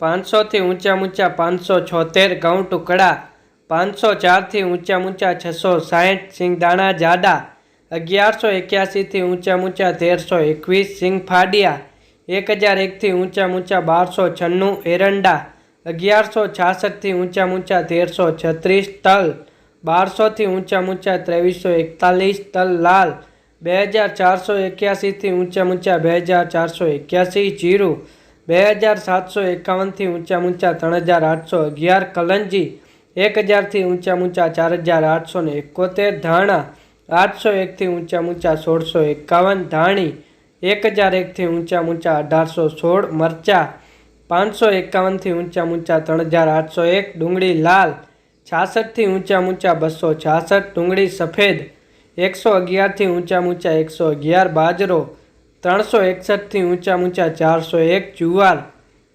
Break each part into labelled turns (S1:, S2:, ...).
S1: પાંચસોથી ઊંચા ઊંચા પાંચસો છોતેર ઘઉં ટુકડા પાંચસો ચારથી ઊંચા ઊંચા છસો સાહીઠ સિંગદાણા જાડા અગિયારસો એક્યાસીથી ઊંચા ઊંચા તેરસો એકવીસ સિંગ ફાડિયા એક હજાર એકથી ઊંચા ઊંચા બારસો છન્નું એરંડા અગિયારસો છાસઠથી ઊંચા ઊંચા તેરસો છત્રીસ તલ બારસોથી ઊંચા ઊંચા ત્રેવીસો એકતાલીસ તલ લાલ બે હજાર ચારસો એક્યાસીથી ઊંચા ઊંચા બે હજાર ચારસો એક્યાસી જીરું બે હજાર સાતસો એકાવનથી ઊંચા ઊંચા ત્રણ હજાર આઠસો અગિયાર કલંજી એક હજારથી ઊંચા ઊંચા ચાર હજાર આઠસો ને એકોતેર ધાણા આઠસો એકથી ઊંચા ઊંચા સોળસો એકાવન ધાણી એક હજાર એકથી ઊંચા ઊંચા અઢારસો સોળ મરચા પાંચસો એકાવનથી ઊંચા ઊંચા ત્રણ હજાર આઠસો એક ડુંગળી લાલ છાસઠથી ઊંચા ઊંચા બસો છાસઠ ડુંગળી સફેદ એકસો અગિયારથી ઊંચા ઊંચા એકસો અગિયાર બાજરો ત્રણસો એકસઠથી ઊંચા ઊંચા ચારસો એક જુવાર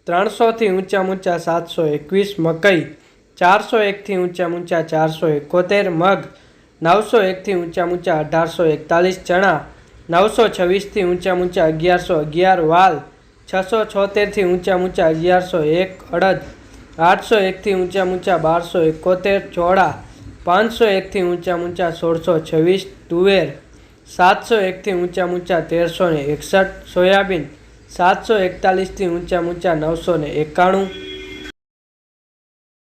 S1: ત્રણસોથી ઊંચા ઊંચા સાતસો એકવીસ મકઈ ચારસો એકથી ઊંચા ઊંચા ચારસો એકોતેર મગ નવસો એકથી ઊંચા ઊંચા અઢારસો એકતાલીસ ચણા નવસો છવ્વીસથી ઊંચા ઊંચા અગિયારસો અગિયાર વાલ છસો છોતેરથી ઊંચા ઊંચા અગિયારસો એક અડદ આઠસો એકથી ઊંચા ઊંચા બારસો એકોતેર ચોળા પાંચસો એકથી ઊંચા ઊંચા સોળસો છવ્વીસ તુવેર સાતસો એકથી ઊંચા ઊંચા તેરસો ને એકસઠ, સોયાબીન સાતસો એકતાલીસથી ઊંચા ઊંચા નવસો ને એકાણું